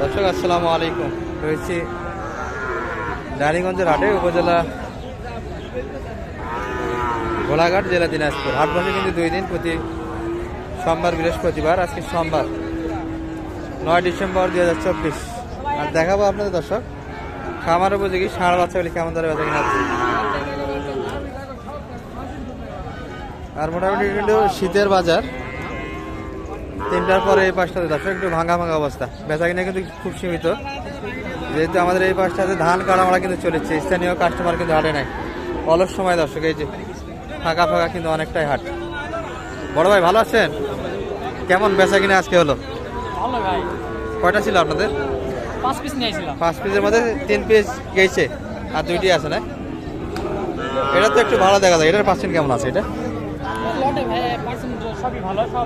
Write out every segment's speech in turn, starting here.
দর্শক, আসসালামু আলাইকুম। রয়েছি রানীগঞ্জের হাটে উপজেলা গোলাঘাট জেলা দিনাজপুর। হাট বসে কিন্তু দুই দিন প্রতি সোমবার, বৃহস্পতিবার, আজকে সোমবার, নয় ডিসেম্বর দুই হাজার চব্বিশ। আর দেখাবো আপনাদের দর্শক, খামার উপযোগী ষাঁড় বাচ্চাগুলি কেমন ধরে বেচা কিনা আর মোটামুটি কিন্তু শীতের বাজার। তিনটার পরে এই পাশটাতে দর্শক একটু ভাঙা ভাঙা অবস্থা। বেচা কিনা কিন্তু খুব সীমিত। যেহেতু আমাদের এই পাশটাতে ধান কাটা মারা কিন্তু চলেছে স্থানীয় কাস্টমার কিন্তু হাটে নাই। অলস সময় দর্শক এই যে ফাঁকা ফাঁকা কিন্তু অনেকটাই হাট। বড় ভাই ভালো আছেন? কেমন বেচা কিনা আজকে হলো? কয়টা ছিল আপনাদের? পাঁচ পিসের মধ্যে তিন পিস গেছে। আর দুইটি আছে না? এটা তো একটু ভালো দেখা যায়। এটার পার্সেন্ট কেমন আছে এটা?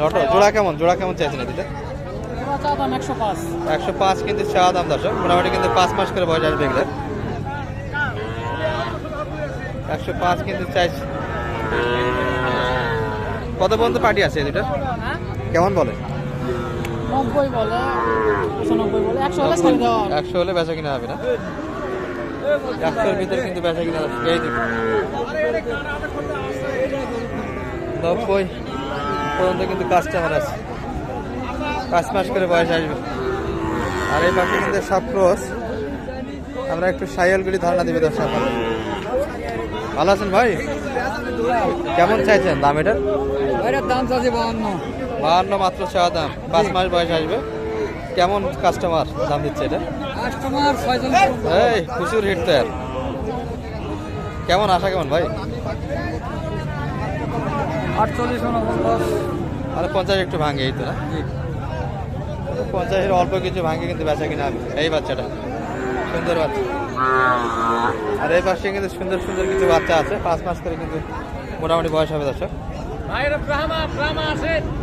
লটো জোড়া কেমন জোড়া কেমন চাইছেন চা দাম একশো পাঁচ। কিন্তু চাওয়া দাম দর্শক মোটামুটি কিন্তু পাঁচ মাস করে বয়স আসবে এগুলো। একশো পাঁচ কিন্তু চাইছি কত পর্যন্ত পার্টি আছে দুটো? হ্যাঁ? কেমন বলে? একশো হলে বেচা কিনা হবে না? একশোর ভিতরে কিন্তু বেচা কিনা এই নব্বই। পর্যন্ত কিন্তু কাস্টমার আছে। পাঁচ মাস করে বয়স আসবে। আর এই পাশে কিন্তু সব ক্রস আমরা একটু সাইকেলগুলি ধারণা দিবে দর্শক। ভালো আছেন ভাই? কেমন চাইছেন দাম এটার? এটার দাম চাচ্ছে বাহান্ন। বাহান্ন মাত্র চাওয়া দাম পাঁচ মাস বয়স আসবে। কেমন কাস্টমার দাম দিচ্ছে এটা? কাস্টমার ছয়জন। এই প্রচুর হিট তো কেমন আশা কেমন ভাই? আটচল্লিশ উনপঞ্চাশ পঞ্চাশ একটু ভাঙে এই তো। না পঞ্চাশের অল্প কিছু ভাঙে কিন্তু বেচা কিনা এই বাচ্চাটা সুন্দর বাচ্চা। আর এই পাশে কিন্তু সুন্দর সুন্দর কিছু বাচ্চা আছে। পাঁচ মাস করে কিন্তু মোটামুটি বয়স হবে দর্শক। ব্রাহ্মা ব্রাহ্মা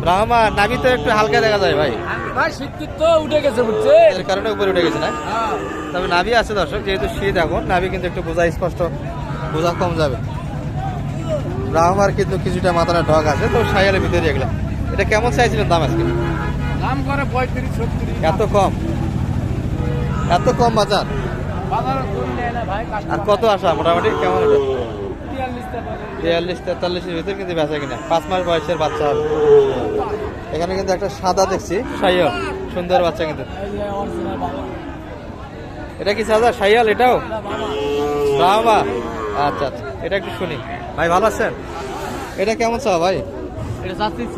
ব্রাহ্মা নাভি তো একটু হালকা দেখা যায় ভাই। ভাই শীত তো উঠে গেছে বুঝছে? এর কারণে উপরে উঠে গেছে না? তবে নাভি আছে দর্শক যেহেতু শীত এখন নাভি কিন্তু একটু বোঝা স্পষ্ট বোঝা কম যাবে। ব্রাহ্মার কিন্তু কিছুটা মাথাটা ঢক আছে তো সাইয়ালের ভিতরে এগুলা এটা কেমন চাইছিলেন দাম আজকে? দাম করে পঁয়ত্রিশ ছত্রিশ। এত কম? এত কম বাজার? আর কত আসা মোটামুটি কেমন এটা? তিয়াল্লিশ বিয়াল্লিশ তেতাল্লিশের ভিতরে কিন্তু বেচা কিনা। পাঁচ মাস বয়সের বাচ্চা হবে। এখানে কিন্তু একটা সাদা দেখছি সাইয়াল। সুন্দর বাচ্চা কিন্তু। এটা কি সাদা? সাইয়াল এটাও? বাবা। আচ্ছা আচ্ছা। এটা একটু শুনি। ভাই ভালো আছেন? এটা কেমন চা ভাই? এটা ছত্রিশ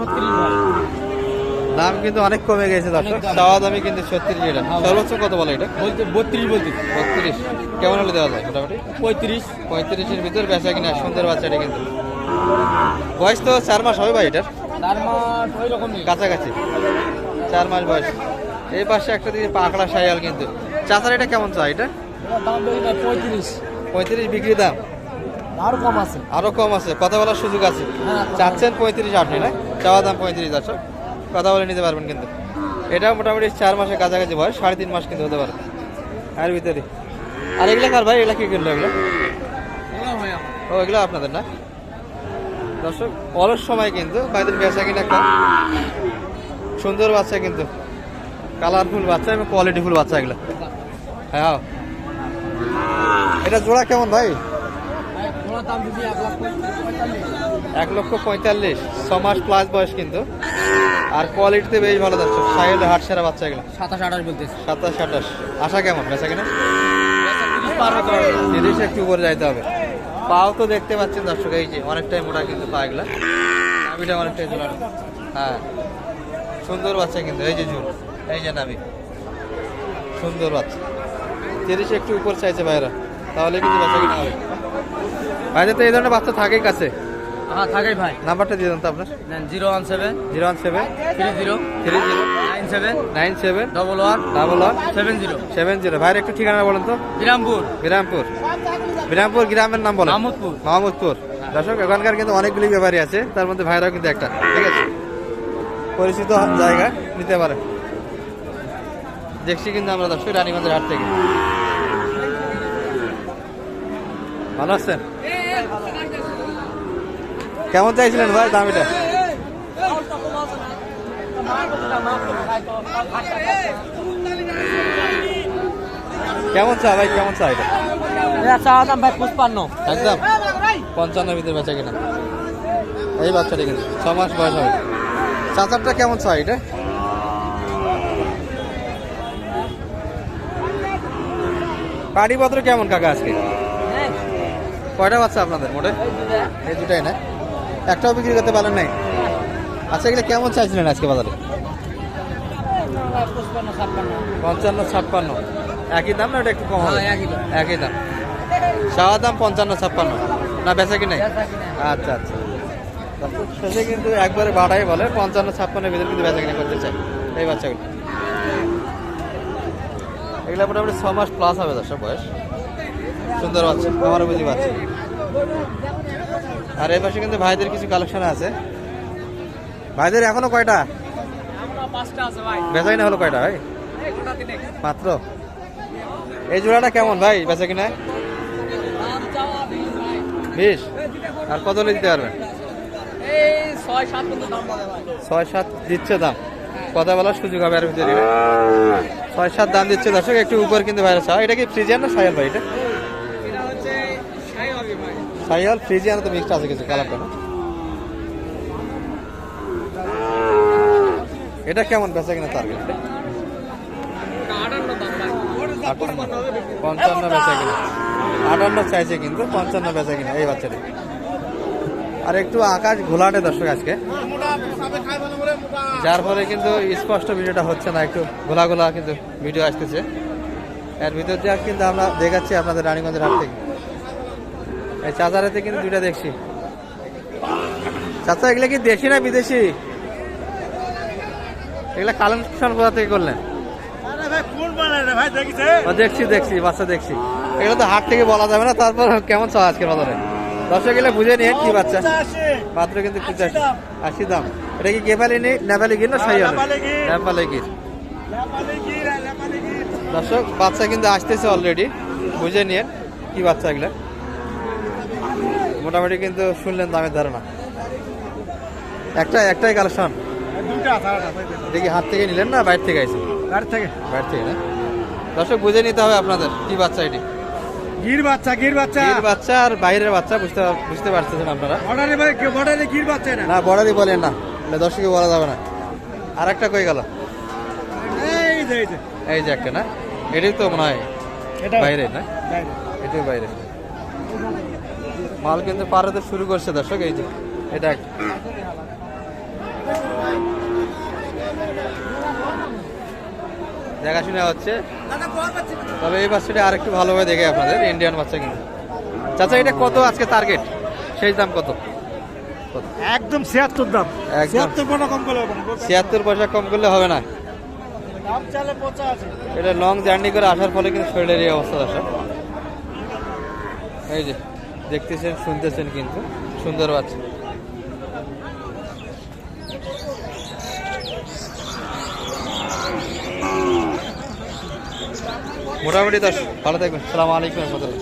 দাম কিন্তু অনেক কমে গেছে দর্শক। চাওয়া দামই কিন্তু ছত্রিশ এটা। সর্বোচ্চ কত বলে এটা? বলতে বত্রিশ বলতে। বত্রিশ। কেমন হলে দেওয়া যায় মোটামুটি? পঁয়ত্রিশ। পঁয়ত্রিশের ভিতর বেচা কিনা সুন্দর বাচ্চাটা কিন্তু। বয়স তো চার মাস হবে ভাই এটার? চার মাস ওই রকমই। কাছাকাছি। চার মাস বয়স। এই পাশে একটা দিকে পাকড়া সাইয়াল কিন্তু। চাচার এটা কেমন চাই এটা? দাম পঁয়ত্রিশ। পঁয়ত্রিশ বিক্রি দাম। আরও কম আছে। আরও কম আছে কথা বলার সুযোগ আছে। হ্যাঁ। চাচ্ছেন পঁয়ত্রিশ আপনি না চাওয়া দাম পঁয়ত্রিশ আছে কথা বলে নিতে পারবেন কিন্তু। এটা মোটামুটি চার মাসের কাছাকাছি বয়স সাড়ে তিন মাস কিন্তু হতে পারে। আর ভিতরে? আর এগুলা কার ভাই? এগুলা কি কিনলো এগুলো? ও এগুলো আপনাদের না? দর্শক অলস সময় কিন্তু বাইরের বেচা কিনা কম সুন্দর বাচ্চা কিন্তু। কালারফুল বাচ্চা এবং কোয়ালিটিফুল বাচ্চা এগুলো। হ্যাঁ এটা জোড়া কেমন ভাই? এক লক্ষ পঁয়তাল্লিশ। ছ মাস প্লাস বয়স কিন্তু। আর কোয়ালিটিতে বেশ ভালো যাচ্ছে। সাহেল হাট সেরা বাচ্চা এগুলো সাতাশ আঠাশ বলতেছে। সাতাশ আঠাশ। আশা কেমন? বেচা কিনা? তিরিশ একটু উপরে যাইতে হবে। পাও তো দেখতে পাচ্ছেন দর্শক এই যে অনেকটাই মোটা কিন্তু পা এগুলা। নাভিটা অনেকটাই ঝুলানো। হ্যাঁ। সুন্দর বাচ্চা কিন্তু। এই যে ঝুল। এই যে নাভি। সুন্দর বাচ্চা। তিরিশ একটু উপর চাইছে ভাইরা। তাহলে কিন্তু বাচ্চা কিনা হবে। বাইরে তো এই ধরনের বাচ্চা থাকেই কাছে। হ্যাঁ থাকাই ভাই। নাম্বারটা দিয়ে দেন তো আপনার। Zero one seven. Zero one seven. Three zero. Three zero. Nine seven. Nine seven. Double one. Double one. Seven zero. Seven zero. ভাইয়ের একটু ঠিকানা বলেন তো। বিরামপুর। বিরামপুর। বিরামপুর গ্রামের নাম বলেন। মাহমুদপুর। মাহমুদপুর। দর্শক এখানকার কিন্তু অনেকগুলি ব্যাপারী আছে। তার মধ্যে ভাইরাও কিন্তু একটা। ঠিক আছে? পরিচিত জায়গা নিতে পারে। দেখছি কিন্তু আমরা দর্শক রানীগঞ্জের হাট থেকে। ভালো আছেন? কেমন চাইছিলেন ভাই দাম এটা কেমন চা ভাই কেমন চা এটা? এটা চাওয়া দাম ভাই পুষ্পান্ন একদম? পঞ্চান্নের ভিতরে বেচা কিনা। এই বাচ্চাটা কিন্তু ছ মাস বয়স হবে। চাচারটা কেমন চা এটা? পাটিপত্র কেমন কাকা আজকে? কয়টা বাচ্চা আপনাদের মোটে? এই দুটাই না? একটাও বিক্রি করতে পারেন নাই? আচ্ছা এগুলো কেমন চাইছিলেন আজকে বাজারে? পঞ্চান্ন ছাপ্পান্ন। একই দাম না ওটা একটু কম হ্যাঁ, একই দাম। একই দাম। পঞ্চান্ন ছাপ্পান্ন। না বেচা কি নাই আচ্ছা আচ্ছা। শেষে কিন্তু একবারে বাড়াই বলে পঞ্চান্ন ছাপ্পান্নের ভিতরে কিন্তু বেচা কিনা করতে চাই। এই বাচ্চাগুলো। এগুলো মোটামুটি ছ মাস প্লাস হবে দর্শক বয়স। সুন্দর বাচ্চা আমারও বুঝি বাচ্চা। আর এই পাশে কিন্তু ভাইদের কিছু কালেকশন আছে। ভাইদের এখনও কয়টা? বেচা কিনা হলো কয়টা ভাই? মাত্র? এই জোড়াটা কেমন ভাই বেচা কিনা বিশ আর কত দিতে পারবেন এই ছয় সাত দিচ্ছে দাম। কথা বলার সুযোগ হবে আর ভিতরে ছয় সাত দাম দিচ্ছে। দর্শক একটু উপর কিন্তু ভাইরাস চাও এটা কি ফ্রিজিয়ান না সাইয়াল ভাই এটা হচ্ছে সাই হবে ভাই সাইয়াল ফ্রিজিয়ান তো মিক্সড আছে কিছু কালারটা এটা কেমন, বেচা কিনা টার্গেট পঞ্চান্ন বেচা কিনা। আটান্ন চাইছে কিন্তু, পঞ্চান্ন বেচা কিনা, এই বাচ্চাটা। আর একটু আকাশ ঘোলাটে দর্শক আজকে। যার ফলে কিন্তু স্পষ্ট ভিডিওটা হচ্ছে না, একটু ঘোলা ঘোলা কিন্তু ভিডিও আসতেছে। এর ভিতর দিয়ে কিন্তু আমরা দেখাচ্ছি আপনাদের রানীগঞ্জের হাট থেকে। এই চাচারেতে কিন্তু দুইটা দেখছি। চাচা এগুলো কি দেশি না বিদেশি? এগুলা কালেকশন কোথা থেকে করলেন? ও, দেখছি দেখছি বাচ্চা দেখছি। এগুলো তো হাট থেকে বলা যাবে না তারপর কেমন চা আজকে বাজারে? দর্শক গেলে বুঝে নিয়ে কি বাচ্চা। মাত্র কিন্তু পঁচাশি আশি দাম। এটা কি গেপালি নেই নেপালি গির না সাইয়া নেপালি গির। দর্শক বাচ্চা কিন্তু আসতেছে অলরেডি বুঝে নিয়ে কি বাচ্চা এগুলো। মোটামুটি কিন্তু শুনলেন দামের ধারণা। একটা একটাই কালেকশন? কি হাত থেকে নিলেন না বাইরে থেকে আইছে? থেকে। বাইরে থেকে না? দর্শক বুঝে নিতে হবে আপনাদের কি বাচ্চা এটি। গির বাচ্চা গির বাচ্চা। গির বাচ্চা আর বাইরের বাচ্চা বুঝতে বুঝতে পারতেছেন আপনারা? বর্ডারে বর্ডারে গির বাচ্চা না না বর্ডারই বলেন না। এটা দর্শকে বলা যাবে না। আর একটা কই গেল? এই যে এই যে। এই যে একটা না? এটাই তো মনে হয় এটা বাইরে না? বাইরে। এটাই বাইরে মাল কিন্তু পাড়াতে শুরু করছে দর্শক এই যে এটা একটা। দেখাশোনা হচ্ছে। তবে এই বাচ্চাটা আরেকটু ভালোভাবে দেখে আপনাদের ইন্ডিয়ান বাচ্চা কিন্তু। চাচা এটা কত আজকে টার্গেট সেই দাম কত? একদম ছিয়াত্তর দাম। ছিয়াত্তর পয়সা কম করে হবে ছিয়াত্তর পয়সা কম করলে হবে না। এটা লং জার্নি করে আসার ফলে কিন্তু শরীরের এই অবস্থা আসা এই যে দেখতেছেন শুনতেছেন কিন্তু। সুন্দর বাচ্চা। মোটামুটি দশ ভালো থাকবেন। সালামালাইকুম রহমতুল্লাহ।